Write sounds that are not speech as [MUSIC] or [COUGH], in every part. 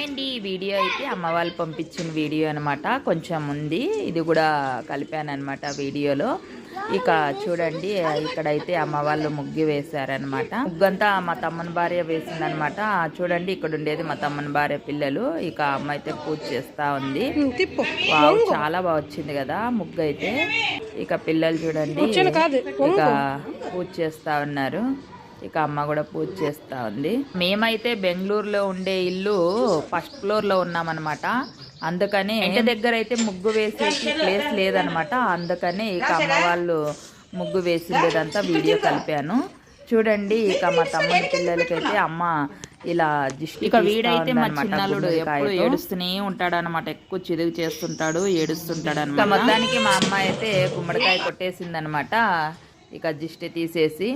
Hi అండి ఈ video అయితే అమ్మ వాళ్ళు పంపించిన వీడియో అనమాట కొంచెం ఉంది. ఇది కూడా కలిపాను అనమాట వీడియోలో. ఇక చూడండి ఇక్కడైతే అమ్మ వాళ్ళు ముగ్గు వేశారనమాట ముగ్గంతా మా తమ్మని భార్య వేసిందనమాట చూడండి ఇక్కడ ఉండేది మా తమ్మని భార్య పిల్లలు. ఇక అమ్మ అయితే పూజ చేస్తా ఉంది. చాలా బాగా వచ్చింది కదా ముగ్గు అయితే. ఇక పిల్లలు చూడండి ఇక పూజ చేస్తా ఉన్నారు. ఇక అమ్మ కూడా పూజ చేస్తా ఉంది. మేమైతే బెంగళూరులో ఉండే ఇల్లు ఫస్ట్ ఫ్లోర్లో ఉన్నామన్నమాట. అందుకని ఇంటి దగ్గర అయితే ముగ్గు వేసేసి ప్లేస్ లేదనమాట అందుకని ఇక అమ్మ వాళ్ళు ముగ్గు వేసిందేదంతా వీడియో కలిపాను. చూడండి ఇక మా తమ్ముడి పిల్లలకైతే అమ్మ ఇలా దిష్టి ఇక వీడైతే మా చిన్నల్లుడు ఎప్పుడు ఏడుస్తూనే ఉంటాడు అనమాట ఎక్కువ చిరుగు చేస్తుంటాడు ఏడుస్తుంటాడు అనమాట మొత్తానికి మా అమ్మ అయితే గుమ్మడికాయ కొట్టేసిందనమాట ఇక దిష్టి తీసేసి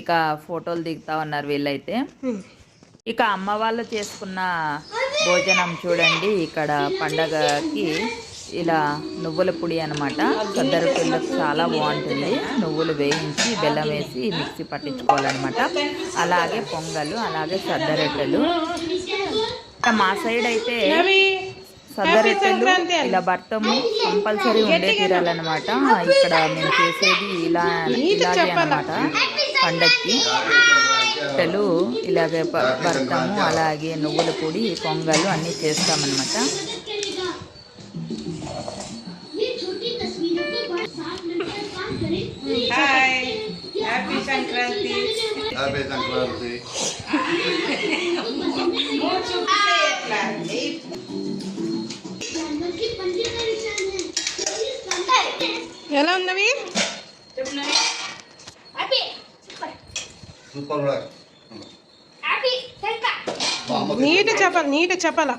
ఇక ఫోటోలు దిగుతా ఉన్నారు వీళ్ళైతే. ఇక అమ్మ వాళ్ళు చేసుకున్న భోజనం చూడండి ఇక్కడ పండగకి ఇలా నువ్వుల పొడి అనమాట సద్దర పిల్లలు చాలా బాగుంటుంది. నువ్వులు వేయించి బెల్లం వేసి మిక్సీ పట్టించుకోవాలన్నమాట. అలాగే పొంగలు అలాగే సద్దరొట్టెలు. ఇక మా సైడ్ అయితే సద్దరొట్టెలు ఇలా భర్తము కంపల్సరీ ఉండే తీరాలన్నమాట. ఇక్కడ మేము చేసేది ఇలా ఇలాగే అనమాట పండక్కి రొట్టెలు ఇలాగే భర్తము అలాగే నువ్వుల పొడి పొంగలు అన్నీ చేస్తామన్నమాట. హ్యాపీ సంక్రాంతి. హ్యాపీ సంక్రాంతి. [LAUGHS] ఎలా అమ్మకి నీట్ చెప్పాలి నీట్ చెప్పాలా?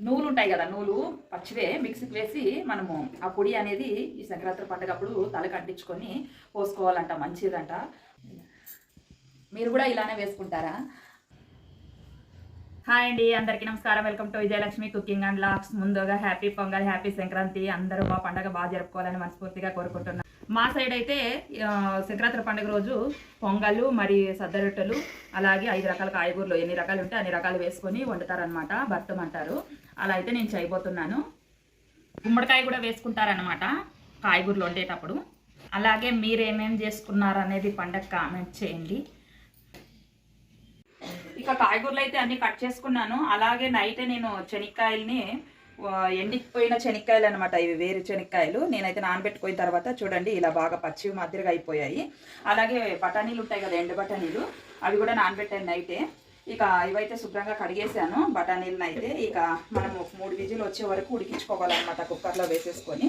నూలు ఉంటాయి కదా నూలు పచ్చివే మిక్సీకి వేసి మనము ఆ పొడి అనేది ఈ సంక్రాంతి పండుగ అప్పుడు తలకు అంటించుకొని పోసుకోవాలంట మంచిదంట. మీరు కూడా ఇలానే వేసుకుంటారా? హాయ్ అండి అందరికీ నమస్కారం. Welcome to Vijayalakshmi cooking and vlogs. ముందుగా హ్యాపీ పొంగల్ హ్యాపీ సంక్రాంతి. అందరూ మా పండగ బాగా జరుపుకోవాలని మనస్ఫూర్తిగా కోరుకుంటున్నాను మా సైడ్ అయితే సంక్రాంతి పండుగ రోజు పొంగలు మరి సద్దరొట్టెలు అలాగే ఐదు రకాల కాయగూరలు. ఎన్ని రకాలు ఉంటే అన్ని రకాలు వేసుకొని వండుతారనమాట భర్తం అంటారు అలా అయితే నేను చేయబోతున్నాను. గుమ్మడికాయ కూడా వేసుకుంటారనమాట కాయగూరలు వండేటప్పుడు. అలాగే మీరు ఏమేమి చేసుకున్నారనేది పండగ కామెంట్ చేయండి. ఇక కాయగూరలు అయితే అన్ని కట్ చేసుకున్నాను. అలాగే నైట్ నేను శనక్కాయల్ని ఎండిపోయిన శనక్కాయలు అనమాట ఇవి వేరు శనక్కాయలు. నేనైతే నానబెట్టుకున్న తర్వాత చూడండి ఇలా బాగా పచ్చి మాదిరిగా అయిపోయాయి. అలాగే బఠానీలు ఉంటాయి కదా ఎండు బఠానీలు. అవి కూడా నానబెట్టాను నైటే ఇక ఇవైతే శుభ్రంగా కడిగేసాను బఠానీలను అయితే. ఇక మనము మూడు విజులు వచ్చే వరకు ఉడికించుకోవాలన్నమాట కుక్కర్లో వేసేసుకొని.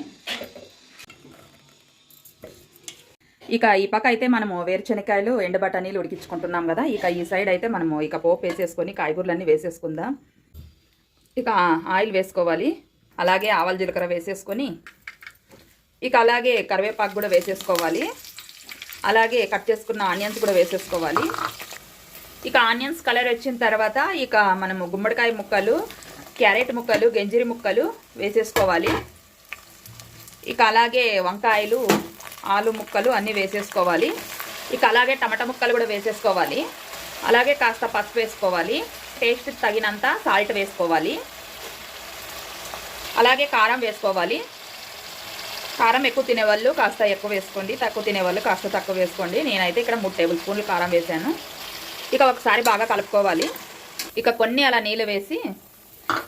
ఇక ఈ పక్క అయితే మనము వేరుశనకాయలు ఎండు బఠానీలు ఉడికించుకుంటున్నాం కదా. ఇక ఈ సైడ్ అయితే మనము ఇక పోపు వేసేసుకొని కాయగూరలన్నీ వేసేసుకుందాం. ఇక ఆయిల్ వేసుకోవాలి. అలాగే ఆవాల జీలకర్ర వేసేసుకొని ఇక అలాగే కరివేపాకు కూడా వేసేసుకోవాలి. అలాగే కట్ చేసుకున్న ఆనియన్స్ కూడా వేసేసుకోవాలి. ఇక ఆనియన్స్ కలర్ వచ్చిన తర్వాత ఇక మనము గుమ్మడికాయ ముక్కలు క్యారెట్ ముక్కలు గంజిరి ముక్కలు వేసేసుకోవాలి. ఇక అలాగే వంకాయలు ఆలు ముక్కలు అన్నీ వేసేసుకోవాలి. ఇక అలాగే టమాటా ముక్కలు కూడా వేసేసుకోవాలి. అలాగే కాస్త పసుపు వేసుకోవాలి. టేస్ట్ తగినంత సాల్ట్ వేసుకోవాలి. అలాగే కారం వేసుకోవాలి. కారం ఎక్కువ తినేవాళ్ళు కాస్త ఎక్కువ వేసుకోండి. తక్కువ తినేవాళ్ళు కాస్త తక్కువ వేసుకోండి. నేనైతే ఇక్కడ మూడు టేబుల్ స్పూన్లు కారం వేసాను. ఇక ఒకసారి బాగా కలుపుకోవాలి. ఇక కొన్ని అలా నీళ్ళు వేసి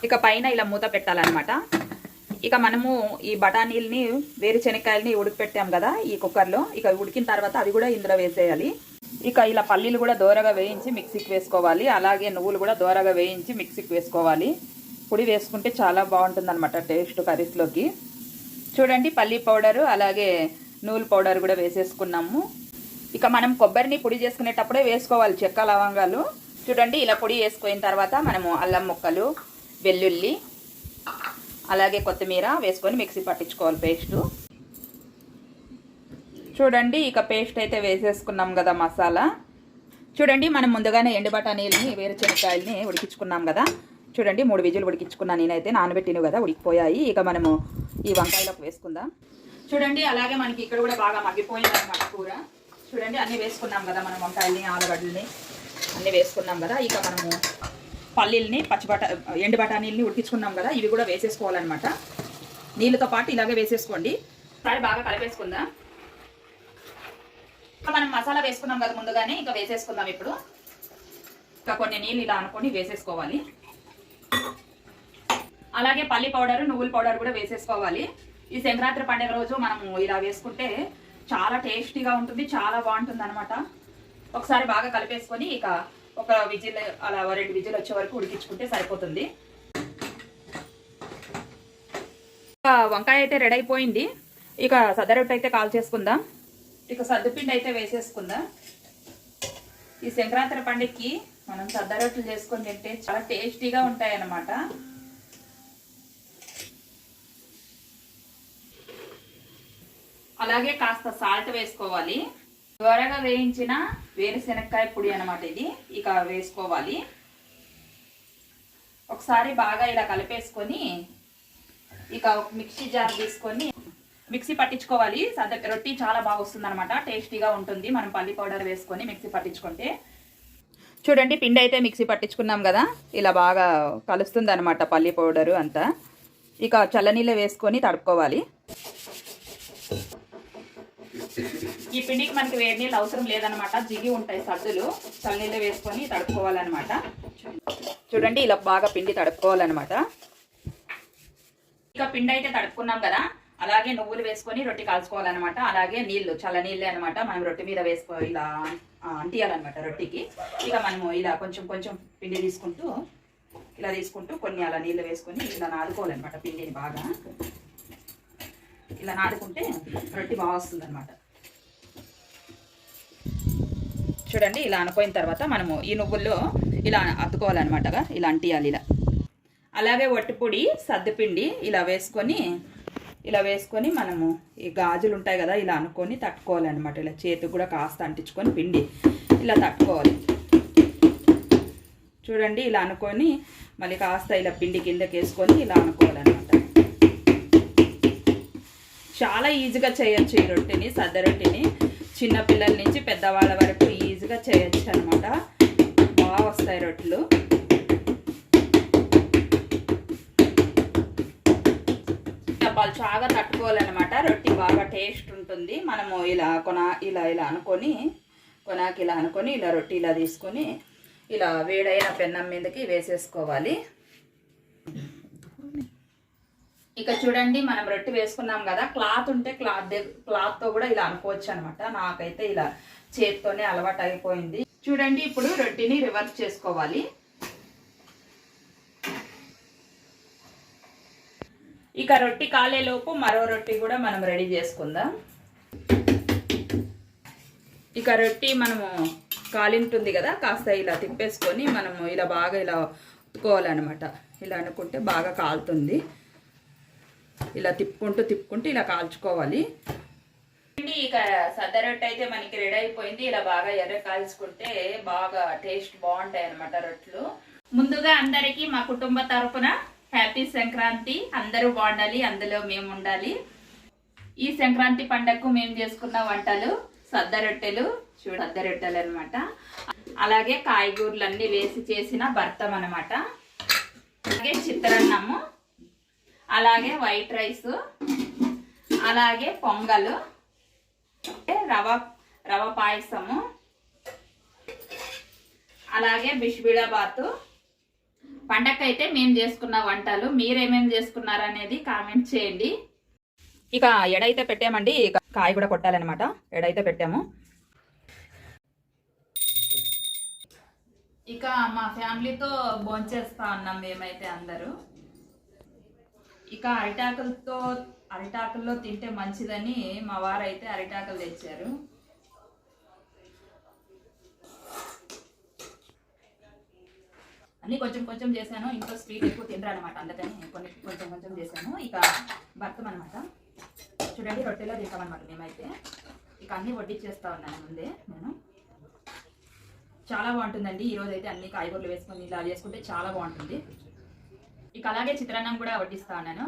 ఇక పైన ఇలా మూత పెట్టాలన్నమాట. ఇక మనము ఈ బఠానీల్ని వేరు శనక్కాయలని ఉడికిపెట్టాం కదా ఈ కుక్కర్లో. ఇక ఉడికిన తర్వాత అవి కూడా ఇందులో వేసేయాలి. ఇక ఇలా పల్లీలు కూడా దోరగా వేయించి మిక్సీకి వేసుకోవాలి. అలాగే నువ్వులు కూడా దోరగా వేయించి మిక్సీకి వేసుకోవాలి. పొడి వేసుకుంటే చాలా బాగుంటుంది అనమాట టేస్ట్ కర్రీస్లోకి. చూడండి పల్లీ పౌడరు అలాగే నూలు పౌడర్ కూడా వేసేసుకున్నాము. ఇక మనం కొబ్బరిని పొడి చేసుకునేటప్పుడే వేసుకోవాలి చెక్క లవంగాలు. చూడండి ఇలా పొడి వేసుకున్న తర్వాత మనము అల్లం ముక్కలు వెల్లుల్లి అలాగే కొత్తిమీర వేసుకొని మిక్సీ పట్టించుకోవాలి పేస్టు. చూడండి ఇక పేస్ట్ అయితే వేసేసుకున్నాం కదా మసాలా. చూడండి మనం ముందుగానే ఎండు బఠానీలని వేరుశనక్కాయలని ఉడికించుకున్నాం కదా. చూడండి మూడు విజులు ఉడికించుకున్నాను నేనైతే నానబెట్టినవి కదా ఉడికిపోయాయి. ఇక మనము ఈ వంకాయలోకి వేసుకుందాం. చూడండి అలాగే మనకి ఇక్కడ కూడా బాగా మగ్గిపోయింది అనమాట కూర. చూడండి అన్నీ వేసుకున్నాం కదా మనం వంకాయల్ని ఆలుగడ్డల్ని. అన్నీ వేసుకున్నాం కదా ఇక మనము పల్లీల్ని పచ్చి బఠా ఎండు బఠానీలని ఉడికించుకున్నాం కదా ఇవి కూడా వేసేసుకోవాలన్నమాట. నీళ్ళతో పాటు ఇలాగే వేసేసుకోండి. ఒకసారి బాగా కలిపేసుకుందాం. మనం మసాలా వేసుకున్నాం కదా ముందుగానే ఇంకా వేసేసుకుందాం ఇప్పుడు. ఇంకా కొన్ని నీళ్ళు ఇలా అనుకొని వేసేసుకోవాలి. అలాగే పల్లి పౌడర్ నువ్వుల పౌడర్ కూడా వేసేసుకోవాలి. ఈ సంక్రాంతి పండుగ రోజు మనము ఇలా వేసుకుంటే చాలా టేస్టీగా ఉంటుంది చాలా బాగుంటుంది అనమాట ఒకసారి బాగా కలిపేసుకొని ఇక ఒక విజిల్ అలా రెండు విజిల్ వచ్చే వరకు ఉడికించుకుంటే సరిపోతుంది. వంకాయ అయితే రెడీ అయిపోయింది. ఇక సద్దరొట్టు అయితే కాల్ చేసుకుందాం. ఇక సద్దుపిండి అయితే వేసేసుకుందాం. ఈ సంక్రాంతి పండుగకి మనం సద్దరొట్టెలు చేసుకొని తింటే చాలా టేస్టీగా ఉంటాయి అన్నమాట అలాగే కాస్త సాల్ట్ వేసుకోవాలి. త్వరగా వేయించిన వేరుశెనక్కాయ పొడి అనమాట ఇది. ఇక వేసుకోవాలి. ఒకసారి బాగా ఇలా కలిపేసుకొని ఇక ఒక మిక్సీ జార్ తీసుకొని మిక్సీ పట్టించుకోవాలి. సద రొట్టి చాలా బాగా వస్తుంది అనమాట టేస్టీగా ఉంటుంది. మనం పల్లి పౌడర్ వేసుకొని మిక్సీ పట్టించుకుంటే. చూడండి పిండి అయితే మిక్సీ పట్టించుకున్నాం కదా. ఇలా బాగా కలుస్తుంది అనమాట పల్లి పౌడరు అంతా. ఇక చల్లనీళ్ళు వేసుకొని తడుపుకోవాలి. ఈ పిండికి మనకి వేడి నీళ్ళు అవసరం లేదనమాట జిగి ఉంటాయి సద్దులు చల్లనీళ్ళు వేసుకొని తడుపుకోవాలన్నమాట. చూడండి ఇలా బాగా పిండి తడుపుకోవాలన్నమాట. ఇక పిండి అయితే తడుపుకున్నాం కదా. అలాగే నువ్వులు వేసుకొని రొట్టి కాల్చుకోవాలన్నమాట. అలాగే నీళ్ళు చల్ల నీళ్ళే అనమాట మనం రొట్టె మీద వేసుకో ఇలా అంటియాలన్నమాట రొట్టికి. ఇక మనము ఇలా కొంచెం కొంచెం పిండి తీసుకుంటూ ఇలా తీసుకుంటూ కొన్ని అలా నీళ్ళు వేసుకొని ఇలా నాదుకోవాలన్నమాట పిండిని బాగా. ఇలా నాటుకుంటే రొట్టి బాగా వస్తుంది అనమాట చూడండి ఇలా అనుకోయిన తర్వాత మనము ఈ నువ్వుల్లో ఇలా అతుకోవాలన్నమాట ఇలా అంటియాలి ఇలా. అలాగే వట్టిపొడి సర్దిపిండి ఇలా వేసుకొని ఇలా వేసుకొని మనము ఈ గాజులు ఉంటాయి కదా ఇలా అనుకొని తట్టుకోవాలన్నమాట. ఇలా చేతికి కూడా కాస్త అంటించుకొని పిండి ఇలా తట్టుకోవాలి. చూడండి ఇలా అనుకొని మళ్ళీ కాస్త ఇలా పిండి కిందకి వేసుకొని ఇలా అనుకోవాలన్నమాట. చాలా ఈజీగా చేయొచ్చు ఈ రొట్టెని సద్ద రొట్టెని. చిన్నపిల్లల నుంచి పెద్దవాళ్ళ వరకు ఈజీగా చేయొచ్చు అనమాట బాగా వస్తాయి రొట్టెలు. డబ్బాలు బాగా తట్టుకోవాలన్నమాట. రొట్టి బాగా టేస్ట్ ఉంటుంది. మనము ఇలా కొన ఇలా ఇలా అనుకొని కొనాకి ఇలా అనుకొని ఇలా రొట్టి ఇలా తీసుకొని ఇలా వేడైన పెన్నం మీదకి వేసేసుకోవాలి. ఇక చూడండి మనం రొట్టె వేసుకున్నాం కదా క్లాత్ ఉంటే క్లాత్ క్లాత్తో కూడా ఇలా అనుకోవచ్చు అనమాట నాకైతే ఇలా చేత్తోనే అలవాటు అయిపోయింది. చూడండి ఇప్పుడు రొట్టెని రివర్స్ చేసుకోవాలి. ఇక రొట్టి కాలేలోపు మరో రొట్టి కూడా మనం రెడీ చేసుకుందాం. ఇక రొట్టి మనము కాలింటుంది కదా కాస్త ఇలా తిప్పేసుకొని మనము ఇలా బాగా ఇలా ఉత్తుకోవాలన్నమాట ఇలా అనుకుంటే బాగా కాలుతుంది. ఇలా తిప్పుకుంటూ తిప్పుకుంటూ ఇలా కాల్చుకోవాలి. ఇక సద్ద రొట్టె అయితే మనకి రెడీ అయిపోయింది. ఇలా బాగా ఎర్ర కాల్చుకుంటే బాగా టేస్ట్ బాగుంటాయి అన్నమాట రొట్టెలు ముందుగా అందరికీ మా కుటుంబ తరఫున హ్యాపీ సంక్రాంతి. అందరూ బాగుండాలి అందులో మేము ఉండాలి. ఈ సంక్రాంతి పండగకు మేము చేసుకున్న వంటలు సద్ద రొట్టెలు చూడు సద్ద రొట్టెలు అనమాట అలాగే కాయగూరలన్నీ వేసి చేసిన భర్తం అనమాట అలాగే చిత్రన్నము. అలాగే వైట్ రైస్ అలాగే పొంగలు రవ రవ పాయసము అలాగే బిష్బిడాబాతు పండగకైతే మేము చేసుకున్న వంటలు మీరేమేమి చేసుకున్నారు అనేది కామెంట్ చేయండి. ఇక ఎడైతే పెట్టామండి ఇక కాయ కూడా కొట్టాలన్నమాట ఎడైతే పెట్టాము. ఇక మా ఫ్యామిలీతో భోంచేస్తా ఉన్నాం మేమైతే అందరూ. ఇక అరిటాకులతో అరిటాకుల్లో తింటే మంచిదని మా వారు అయితే అరిటాకులు తెచ్చారు. అన్ని కొంచెం కొంచెం చేశాను. ఇంట్లో స్వీట్ ఎక్కువ తినరు అనమాట అందుకని కొన్ని కొంచెం కొంచెం చేశాను. ఇక భర్తం అనమాట చూడండి రొట్టెలో తింటామన్నమాట మేమైతే. ఇక అన్ని వడ్డించేస్తా ఉన్నాను ముందే నేను. చాలా బాగుంటుందండి. ఈరోజు అయితే అన్ని కాయగూరలు వేసుకొని ఇలా చేసుకుంటే చాలా బాగుంటుంది. ఇక అలాగే చిత్రాన్నం కూడా వడ్డిస్తా ఉన్నాను.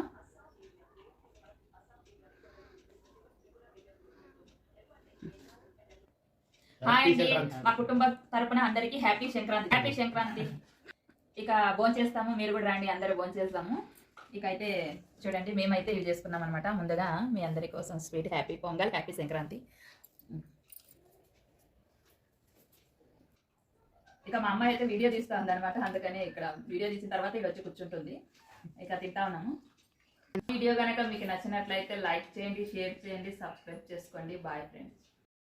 హాయ్ అండి. మా కుటుంబ తరపున అందరికి హ్యాపీ సంక్రాంతి. హ్యాపీ సంక్రాంతి. ఇక భోంచేస్తాము మీరు కూడా రండి. అందరూ భోంచేస్తాము ఇక అయితే చూడండి మేమైతే ఇవి చేసుకున్నాం అనమాట ముందుగా మీ అందరి కోసం sweet happy Pongal happy Sankranti. ఇక మా అమ్మాయి అయితే వీడియో తీస్తా అనమాట అందుకనే ఇక్కడ వీడియో తీసిన తర్వాత ఇక్కడ వచ్చి కూర్చుంటుంది. ఇక తింటా ఉన్నాము. వీడియో కనుక మీకు నచ్చినట్లయితే లైక్ చేయండి షేర్ చేయండి సబ్స్క్రైబ్ చేసుకోండి. Bye friends